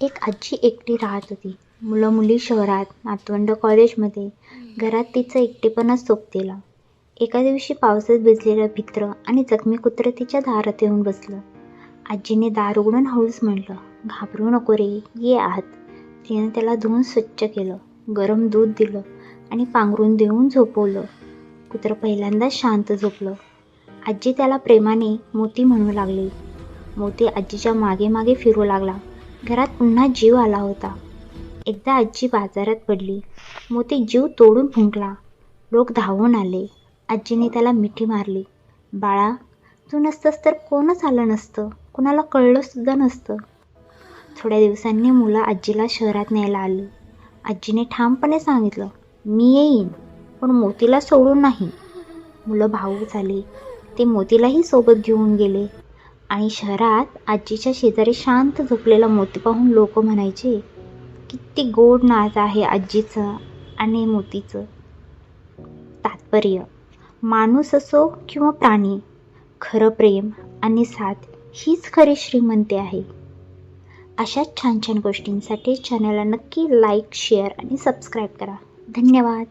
एक आजी एकटी राहत होती. मुलं मुली शहरात नातवंड कॉलेजमध्ये घरात तिचं एकटेपणा सोबतीला. एका दिवशी पावसात भिजलेलं भित्र आणि जखमी कुत्रं तिच्या दारात येऊन बसलं. आजीने दार उघडून हळूच म्हटलं घाबरू नको रे ये आहात तिनं त्याला धुवून स्वच्छ केलं गरम दूध दिलं आणि पांघरून देऊन झोपवलं. कुत्रं पहिल्यांदाच शांत झोपलं. आजी त्याला प्रेमाने मोती म्हणू लागली. मोती आजीच्या मागे मागे फिरू लागला. घरात पुन्हा जीव आला होता. एकदा आजी बाजारात पडली. मोती जीव तोडून फुंकला. लोक धावून आले. आजीने त्याला मिठी मारली. बाळा तू नसतंस तर कोणच आलं नसतं? कुणाला कळलं सुद्धा नसतं. थोड्या दिवसांनी मुलं आजीला शहरात न्यायला आली. आजीने ठामपणे सांगितलं मी येईन पण मोतीला सोडून नाही. मुलं भाऊ झाले. ते मोतीलाही सोबत घेऊन गेले. आणि शहरात आजीच्या शेजारी शांत झोपलेला मोती पाहून लोक म्हणायचे किती गोड नाच आहे आजीचं आणि मोतीचं. तात्पर्य माणूस असो किंवा प्राणी खरं प्रेम आणि साथ हीच खरी श्रीमंती आहे. अशाच छान छान गोष्टींसाठी चॅनलला नक्की लाईक शेअर आणि सबस्क्राईब करा. धन्यवाद.